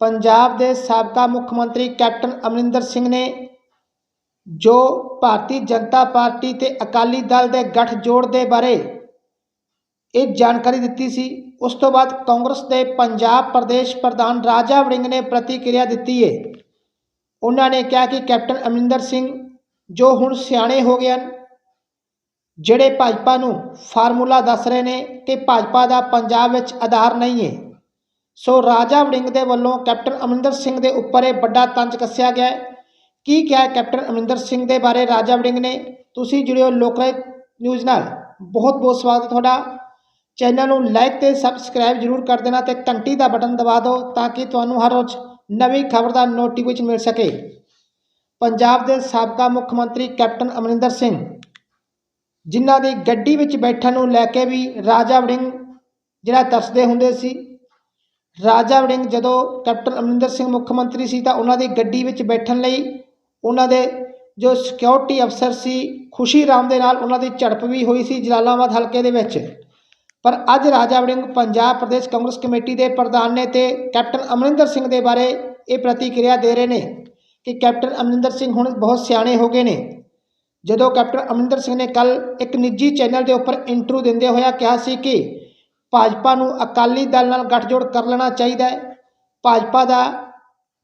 ਪੰਜਾਬ ਦੇ ਸਾਬਕਾ ਮੁੱਖ ਮੰਤਰੀ ਕੈਪਟਨ ਅਮਰਿੰਦਰ ਸਿੰਘ ਨੇ ਜੋ ਭਾਰਤੀ ਜਨਤਾ ਪਾਰਟੀ ਤੇ ਅਕਾਲੀ ਦਲ ਦੇ ਗੱਠਜੋੜ ਦੇ ਬਾਰੇ ਇਹ ਜਾਣਕਾਰੀ ਦਿੱਤੀ ਸੀ, ਉਸ ਤੋਂ ਬਾਅਦ ਕਾਂਗਰਸ ਦੇ ਪੰਜਾਬ ਪ੍ਰਦੇਸ਼ ਪ੍ਰਧਾਨ ਰਾਜਾ ਵੜਿੰਗ ਨੇ ਪ੍ਰਤੀਕਿਰਿਆ ਦਿੱਤੀ ਹੈ ਉਹਨਾਂ ਨੇ ਕਿਹਾ ਕਿ ਕੈਪਟਨ ਅਮਰਿੰਦਰ ਸਿੰਘ ਜੋ ਹੁਣ ਸਿਆਣੇ ਹੋ ਗਏ ਹਨ, ਜਿਹੜੇ ਭਾਜਪਾ ਨੂੰ ਫਾਰਮੂਲਾ ਦੱਸ ਰਹੇ ਨੇ ਕਿ ਭਾਜਪਾ ਦਾ ਪੰਜਾਬ ਵਿੱਚ ਆਧਾਰ ਨਹੀਂ ਹੈ ਸੋ ਰਾਜਾ ਵੜਿੰਗ ਦੇ ਵੱਲੋਂ ਕੈਪਟਨ ਅਮਰਿੰਦਰ ਸਿੰਘ ਦੇ ਉੱਪਰ ਇਹ ਵੱਡਾ ਤੰਜ ਕੱਸਿਆ ਗਿਆ ਕੀ ਕਿਹਾ ਕੈਪਟਨ ਅਮਰਿੰਦਰ ਸਿੰਘ ਦੇ ਬਾਰੇ ਰਾਜਾ ਵੜਿੰਗ ਨੇ? ਤੁਸੀਂ ਜੁੜਿਓ ਲੋਕਰਾਜ ਨਿਊਜ਼ ਨਾਲ। ਬਹੁਤ ਬਹੁਤ ਸਵਾਗਤ ਤੁਹਾਡਾ। ਚੈਨਲ ਨੂੰ ਲਾਈਕ ਤੇ ਸਬਸਕ੍ਰਾਈਬ ਜਰੂਰ ਕਰ ਦੇਣਾ ਤੇ ਘੰਟੀ ਦਾ ਬਟਨ ਦਬਾ ਦਿਓ ਤਾਂ ਕਿ ਤੁਹਾਨੂੰ ਹਰ ਰੋਜ਼ ਨਵੀਂ ਖਬਰ ਦਾ ਨੋਟੀਫਿਕੇਸ਼ਨ ਮਿਲ ਸਕੇ। ਪੰਜਾਬ ਦੇ ਸਾਬਕਾ ਮੁੱਖ ਮੰਤਰੀ ਕੈਪਟਨ ਅਮਰਿੰਦਰ ਸਿੰਘ, ਜਿਨ੍ਹਾਂ ਦੀ ਗੱਡੀ ਵਿੱਚ ਬੈਠਣ ਨੂੰ ਲੈ ਕੇ ਵੀ ਰਾਜਾ ਵੜਿੰਗ ਜਿਹੜਾ ਤਰਸਦੇ ਹੁੰਦੇ ਸੀ ਰਾਜਾ ਵੜਿੰਗ ਜਦੋਂ ਕੈਪਟਨ ਅਮਰਿੰਦਰ ਸਿੰਘ ਮੁੱਖ ਮੰਤਰੀ ਸੀ ਤਾਂ ਉਹਨਾਂ ਦੀ ਗੱਡੀ ਵਿੱਚ ਬੈਠਣ ਲਈ ਉਹਨਾਂ ਦੇ ਜੋ ਸਿਕਿਉਰਿਟੀ ਅਫਸਰ ਸੀ, ਖੁਸ਼ੀ ਰਾਮ ਦੇ ਨਾਲ ਉਹਨਾਂ ਦੀ ਝੜਪ ਵੀ ਹੋਈ ਸੀ ਜਲਾਲਾਬਾਦ ਹਲਕੇ ਦੇ ਵਿੱਚ। ਪਰ ਅੱਜ ਰਾਜਾ ਵੜਿੰਗ ਪੰਜਾਬ ਪ੍ਰਦੇਸ਼ ਕਾਂਗਰਸ ਕਮੇਟੀ ਦੇ ਪ੍ਰਧਾਨ ਨੇ ਤੇ ਕੈਪਟਨ ਅਮਰਿੰਦਰ ਸਿੰਘ ਦੇ ਬਾਰੇ ਇਹ ਪ੍ਰਤੀਕਿਰਿਆ ਦੇ ਰਹੇ ਨੇ ਕਿ ਕੈਪਟਨ ਅਮਰਿੰਦਰ ਸਿੰਘ ਹੁਣ ਬਹੁਤ ਸਿਆਣੇ ਹੋ ਗਏ ਨੇ। ਜਦੋਂ ਕੈਪਟਨ ਅਮਰਿੰਦਰ ਸਿੰਘ ਨੇ ਕੱਲ ਇੱਕ ਨਿੱਜੀ ਚੈਨਲ ਦੇ ਉੱਪਰ ਇੰਟਰਵਿਊ ਦਿੰਦੇ ਹੋਇਆ ਕਿਹਾ ਸੀ ਕਿ ਭਾਜਪਾ ਨੂੰ ਅਕਾਲੀ ਦਲ ਨਾਲ ਗੱਠਜੋੜ ਕਰ ਲੈਣਾ ਚਾਹੀਦਾ ਹੈ। ਭਾਜਪਾ ਦਾ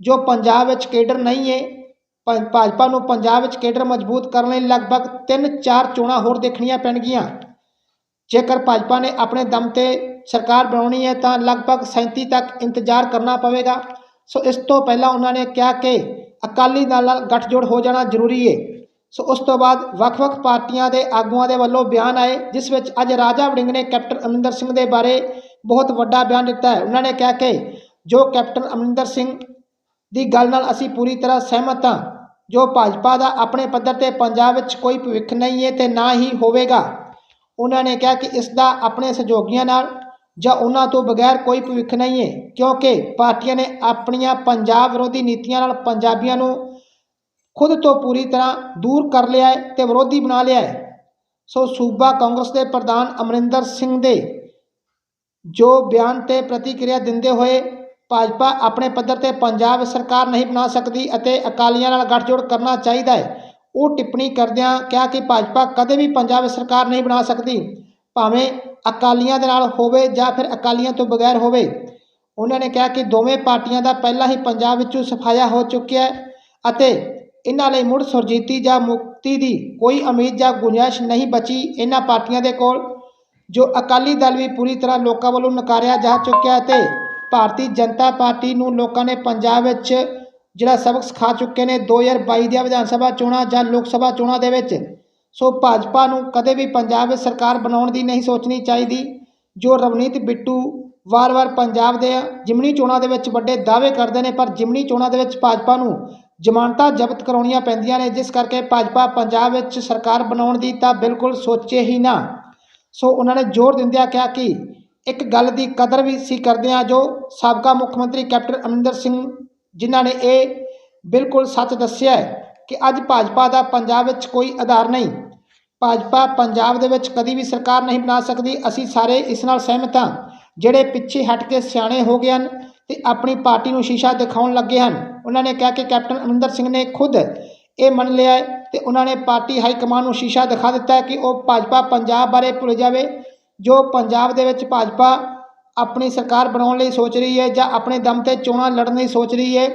ਜੋ ਪੰਜਾਬ ਵਿੱਚ ਕੇਡਰ ਨਹੀਂ ਹੈ, ਭਾ- ਭਾਜਪਾ ਨੂੰ ਪੰਜਾਬ ਵਿੱਚ ਕੇਡਰ ਮਜ਼ਬੂਤ ਕਰਨ ਲਈ ਲਗਭਗ 3-4 ਚੋਣਾਂ ਹੋਰ ਦੇਖਣੀਆਂ ਪੈਣਗੀਆਂ। ਜੇਕਰ ਭਾਜਪਾ ਨੇ ਆਪਣੇ ਦਮ ਤੇ ਸਰਕਾਰ ਬਣਾਉਣੀ ਹੈ, ਤਾਂ ਲਗਭਗ 37 ਤੱਕ ਇੰਤਜ਼ਾਰ ਕਰਨਾ ਪਵੇਗਾ। ਸੋ ਇਸ ਤੋਂ ਪਹਿਲਾਂ ਉਹਨਾਂ ਨੇ ਕਿਹਾ ਕਿ ਅਕਾਲੀ ਦਲ ਨਾਲ ਗੱਠਜੋੜ ਹੋ ਜਾਣਾ ਜ਼ਰੂਰੀ ਹੈ। ਸੋ ਉਸ ਤੋਂ ਬਾਅਦ ਵੱਖ-ਵੱਖ ਪਾਰਟੀਆਂ ਦੇ ਆਗੂਆਂ ਦੇ ਵੱਲੋਂ ਬਿਆਨ ਆਏ, ਜਿਸ ਵਿੱਚ ਅੱਜ ਰਾਜਾ ਵੜਿੰਗ ਨੇ ਕੈਪਟਨ ਅਮਰਿੰਦਰ ਸਿੰਘ ਦੇ ਬਾਰੇ ਬਹੁਤ ਵੱਡਾ ਬਿਆਨ ਦਿੱਤਾ ਹੈ। ਉਹਨਾਂ ਨੇ ਕਿਹਾ ਕਿ ਜੋ ਕੈਪਟਨ ਅਮਰਿੰਦਰ ਸਿੰਘ ਦੀ ਗੱਲ ਨਾਲ ਅਸੀਂ ਪੂਰੀ ਤਰ੍ਹਾਂ ਸਹਿਮਤ ਹਾਂ, ਜੋ ਭਾਜਪਾ ਦਾ ਆਪਣੇ ਪੱਧਰ ਤੇ ਪੰਜਾਬ ਵਿੱਚ ਕੋਈ ਭਵਿੱਖ ਨਹੀਂ ਹੈ ਤੇ ਨਾ ਹੀ ਹੋਵੇਗਾ। ਉਹਨਾਂ ਨੇ ਕਿਹਾ ਕਿ ਇਸ ਦਾ ਆਪਣੇ ਸਹਿਯੋਗੀਆਂ ਨਾਲ ਜਾਂ ਉਹਨਾਂ ਤੋਂ ਬਗੈਰ ਕੋਈ ਭਵਿੱਖ ਨਹੀਂ ਹੈ, ਕਿਉਂਕਿ ਪਾਰਟੀਆਂ ਨੇ ਆਪਣੀਆਂ ਪੰਜਾਬ ਵਿਰੋਧੀ ਨੀਤੀਆਂ ਨਾਲ ਪੰਜਾਬੀਆਂ ਨੂੰ ਖੁਦ ਤੋਂ ਪੂਰੀ ਤਰ੍ਹਾਂ ਦੂਰ ਕਰ ਲਿਆ ਹੈ ਤੇ ਵਿਰੋਧੀ ਬਣਾ ਲਿਆ ਹੈ। ਸੋ ਸੂਬਾ ਕਾਂਗਰਸ ਦੇ ਪ੍ਰਧਾਨ ਅਮਰਿੰਦਰ ਸਿੰਘ ਦੇ ਜੋ ਬਿਆਨ ਤੇ ਪ੍ਰਤੀਕਿਰਿਆ ਦਿੰਦੇ ਹੋਏ ਭਾਜਪਾ ਆਪਣੇ ਪੱਧਰ ਤੇ ਪੰਜਾਬ ਸਰਕਾਰ ਨਹੀਂ ਬਣਾ ਸਕਦੀ ਅਤੇ ਅਕਾਲੀਆਂ ਨਾਲ ਗੱਠਜੋੜ ਕਰਨਾ ਚਾਹੀਦਾ ਹੈ, ਉਹ ਟਿੱਪਣੀ ਕਰਦਿਆਂ ਕਿਹਾ ਕਿ ਭਾਜਪਾ ਕਦੇ ਵੀ ਪੰਜਾਬ ਸਰਕਾਰ ਨਹੀਂ ਬਣਾ ਸਕਦੀ, ਭਾਵੇਂ ਅਕਾਲੀਆਂ ਦੇ ਨਾਲ ਹੋਵੇ ਜਾਂ ਫਿਰ ਅਕਾਲੀਆਂ ਤੋਂ ਬਗੈਰ ਹੋਵੇ। ਉਹਨਾਂ ਨੇ ਕਿਹਾ ਕਿ ਦੋਵੇਂ ਪਾਰਟੀਆਂ ਦਾ ਪਹਿਲਾਂ ਹੀ ਪੰਜਾਬ ਵਿੱਚੋਂ ਸਫਾਇਆ ਹੋ ਚੁੱਕਿਆ ਹੈ ਅਤੇ ਇਹਨਾਂ ਲਈ ਮੁੜ ਸੁਰਜੀਤੀ ਜਾਂ ਮੁਕਤੀ ਦੀ ਕੋਈ ਉਮੀਦ ਜਾਂ ਗੁੰਜਾਇਸ਼ ਨਹੀਂ ਬਚੀ ਇਹਨਾਂ ਪਾਰਟੀਆਂ ਦੇ ਕੋਲ, ਜੋ ਅਕਾਲੀ ਦਲ ਵੀ ਪੂਰੀ ਤਰ੍ਹਾਂ ਲੋਕਾਂ ਵੱਲੋਂ ਨਕਾਰਿਆ ਜਾ ਚੁੱਕਿਆ ਹੈ ਤੇ ਭਾਰਤੀ ਜਨਤਾ ਪਾਰਟੀ ਨੂੰ ਲੋਕਾਂ ਨੇ ਪੰਜਾਬ ਵਿੱਚ ਜਿਹੜਾ ਸਬਕ ਸਿਖਾ ਚੁੱਕੇ ਨੇ 2022 ਦੀਆਂ ਵਿਧਾਨ ਸਭਾ ਚੋਣਾਂ ਜਾਂ ਲੋਕ ਸਭਾ ਚੋਣਾਂ ਦੇ ਵਿੱਚ, ਸੋ ਭਾਜਪਾ ਨੂੰ ਕਦੇ ਵੀ ਪੰਜਾਬ ਵਿੱਚ ਸਰਕਾਰ ਬਣਾਉਣ ਦੀ ਨਹੀਂ ਸੋਚਣੀ ਚਾਹੀਦੀ, ਜੋ ਰਵਨੀਤ ਬਿੱਟੂ ਵਾਰ-ਵਾਰ ਪੰਜਾਬ ਦੇ ਜਿਮਨੀ ਚੋਣਾਂ ਦੇ ਵਿੱਚ ਵੱਡੇ ਦਾਅਵੇ ਕਰਦੇ ਨੇ, ਪਰ ਜਿਮਨੀ ਚੋਣਾਂ ਦੇ ਵਿੱਚ ਭਾਜਪਾ ਨੂੰ ਜ਼ਮਾਨਤਾਂ ਜ਼ਬਤ ਕਰਾਉਣੀਆਂ ਪੈਂਦੀਆਂ ਨੇ, ਜਿਸ ਕਰਕੇ ਭਾਜਪਾ ਪੰਜਾਬ ਵਿੱਚ ਸਰਕਾਰ ਬਣਾਉਣ ਦੀ ਤਾਂ ਬਿਲਕੁਲ ਸੋਚੇ ਹੀ ਨਾ। ਸੋ ਉਹਨਾਂ ਨੇ ਜ਼ੋਰ ਦਿੰਦਿਆਂ ਕਿਹਾ ਕਿ ਇੱਕ ਗੱਲ ਦੀ ਕਦਰ ਵੀ ਸੀ ਕਰਦੇ ਆ ਜੋ ਸਾਬਕਾ ਮੁੱਖ ਮੰਤਰੀ ਕੈਪਟਨ ਅਮਰਿੰਦਰ ਸਿੰਘ ਜਿਨ੍ਹਾਂ ਨੇ ਇਹ ਬਿਲਕੁਲ ਸੱਚ ਦੱਸਿਆ ਕਿ ਅੱਜ ਭਾਜਪਾ ਦਾ ਪੰਜਾਬ ਵਿੱਚ ਕੋਈ ਆਧਾਰ ਨਹੀਂ। ਭਾਜਪਾ ਪੰਜਾਬ ਦੇ ਵਿੱਚ ਕਦੀ ਵੀ ਸਰਕਾਰ ਨਹੀਂ ਬਣਾ ਸਕਦੀ। ਅਸੀਂ ਸਾਰੇ ਇਸ ਨਾਲ ਸਹਿਮਤ ਹਾਂ। ਜਿਹੜੇ ਪਿੱਛੇ ਹਟ ਕੇ ਸਿਆਣੇ ਹੋ ਗਏ ਹਨ ਤੇ ਆਪਣੀ ਪਾਰਟੀ ਨੂੰ ਸ਼ੀਸ਼ਾ ਦਿਖਾਉਣ ਲੱਗੇ ਹਨ। ਉਹਨਾਂ ਨੇ ਕਿਹਾ ਕਿ ਕੈਪਟਨ ਅਮਰਿੰਦਰ ਸਿੰਘ ਨੇ ਖੁਦ ਇਹ ਮੰਨ ਲਿਆ ਹੈ ਤੇ ਉਹਨਾਂ ਨੇ ਪਾਰਟੀ ਹਾਈ ਕਮਾਂਡ ਨੂੰ ਸ਼ੀਸ਼ਾ ਦਿਖਾ ਦਿੱਤਾ ਹੈ ਕਿ ਉਹ ਭਾਜਪਾ ਪੰਜਾਬ ਬਾਰੇ ਭੁੱਲ ਜਾਵੇ, ਜੋ ਪੰਜਾਬ ਦੇ ਵਿੱਚ ਭਾਜਪਾ ਆਪਣੀ ਸਰਕਾਰ ਬਣਾਉਣ ਲਈ ਸੋਚ ਰਹੀ ਹੈ ਜਾਂ ਆਪਣੇ ਦਮ ਤੇ ਚੋਣਾਂ ਲੜਨ ਲਈ ਸੋਚ ਰਹੀ ਹੈ,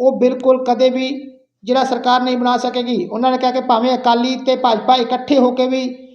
ਉਹ ਬਿਲਕੁਲ ਕਦੇ ਵੀ ਜਿਹੜਾ ਸਰਕਾਰ ਨਹੀਂ ਬਣਾ ਸਕੇਗੀ। ਉਹਨਾਂ ਨੇ ਕਿਹਾ ਕਿ ਭਾਵੇਂ ਅਕਾਲੀ ਤੇ ਭਾਜਪਾ ਇਕੱਠੇ ਹੋ ਕੇ ਵੀ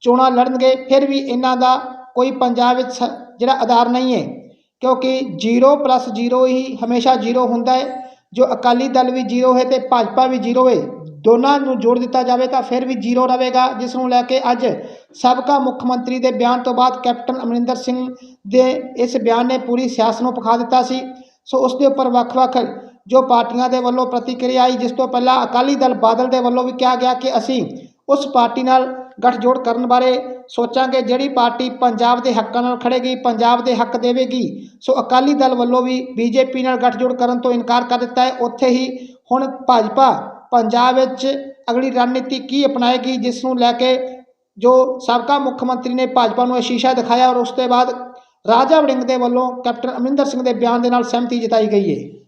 ਚੋਣਾਂ ਲੜਨਗੇ, ਫਿਰ ਵੀ ਇਹਨਾਂ ਦਾ ਕੋਈ ਪੰਜਾਬ ਵਿੱਚ ਸ- ਜਿਹੜਾ ਆਧਾਰ ਨਹੀਂ ਹੈ। ਕਿਉਂਕਿ 0 ਪਲੱਸ 0 ਹੀ ਹਮੇਸ਼ਾ 0 ਹੁੰਦਾ ਹੈ। ਜੋ ਅਕਾਲੀ ਦਲ ਵੀ 0 ਹੈ ਤੇ ਭਾਜਪਾ ਵੀ 0 ਹੈ, ਦੋਨਾਂ ਨੂੰ ਜੋੜ ਦਿੱਤਾ ਜਾਵੇ ਤਾਂ ਫਿਰ ਵੀ 0 ਰਹੇਗਾ ਜਿਸ ਨੂੰ ਲੈ ਕੇ ਅੱਜ ਸਾਬਕਾ ਮੁੱਖ ਮੰਤਰੀ ਦੇ ਬਿਆਨ ਤੋਂ ਬਾਅਦ ਕੈਪਟਨ ਅਮਰਿੰਦਰ ਸਿੰਘ ਦੇ ਇਸ ਬਿਆਨ ਨੇ ਪੂਰੀ ਸਿਆਸਤ ਨੂੰ ਪਖਾ ਦਿੱਤਾ ਸੀ। ਸੋ ਉਸ ਦੇ ਉੱਪਰ ਵੱਖ-ਵੱਖ ਜੋ ਪਾਰਟੀਆਂ ਦੇ ਵੱਲੋਂ ਪ੍ਰਤੀਕਿਰਿਆ ਆਈ, ਜਿਸ ਤੋਂ ਪਹਿਲਾਂ ਅਕਾਲੀ ਦਲ ਬਾਦਲ ਦੇ ਵੱਲੋਂ ਵੀ ਕਿਹਾ ਗਿਆ ਕਿ ਅਸੀਂ ਉਸ ਪਾਰਟੀ ਨਾਲ ਗਠਜੋੜ ਕਰਨ ਬਾਰੇ ਸੋਚਾਂਗੇ। ਜਿਹੜੀ ਪਾਰਟੀ ਪੰਜਾਬ ਦੇ ਹੱਕਾਂ ਨਾਲ ਖੜੇਗੀ ਪੰਜਾਬ ਦੇ ਹੱਕ ਦੇਵੇਗੀ, ਸੋ ਅਕਾਲੀ ਦਲ ਵੱਲੋਂ ਵੀ ਬੀਜੇਪੀ ਨਾਲ ਗਠਜੋੜ ਕਰਨ ਤੋਂ ਇਨਕਾਰ ਕਰ ਦਿੱਤਾ ਹੈ। ਉੱਥੇ ਹੀ ਹੁਣ ਭਾਜਪਾ ਪੰਜਾਬ ਵਿੱਚ ਅਗਲੀ ਰਣਨੀਤੀ ਕੀ ਅਪਣਾਏਗੀ, ਜਿਸ ਨੂੰ ਲੈ ਕੇ ਜੋ ਸਾਬਕਾ ਮੁੱਖ ਮੰਤਰੀ ਨੇ ਭਾਜਪਾ ਨੂੰ ਇਹ ਸ਼ੀਸ਼ਾ ਦਿਖਾਇਆ ਔਰ ਉਸ ਤੋਂ ਬਾਅਦ ਰਾਜਾ ਵੜਿੰਗ ਦੇ ਵੱਲੋਂ ਕੈਪਟਨ ਅਮਰਿੰਦਰ ਸਿੰਘ ਦੇ ਬਿਆਨ ਦੇ ਨਾਲ ਸਹਿਮਤੀ ਜਤਾਈ ਗਈ ਹੈ।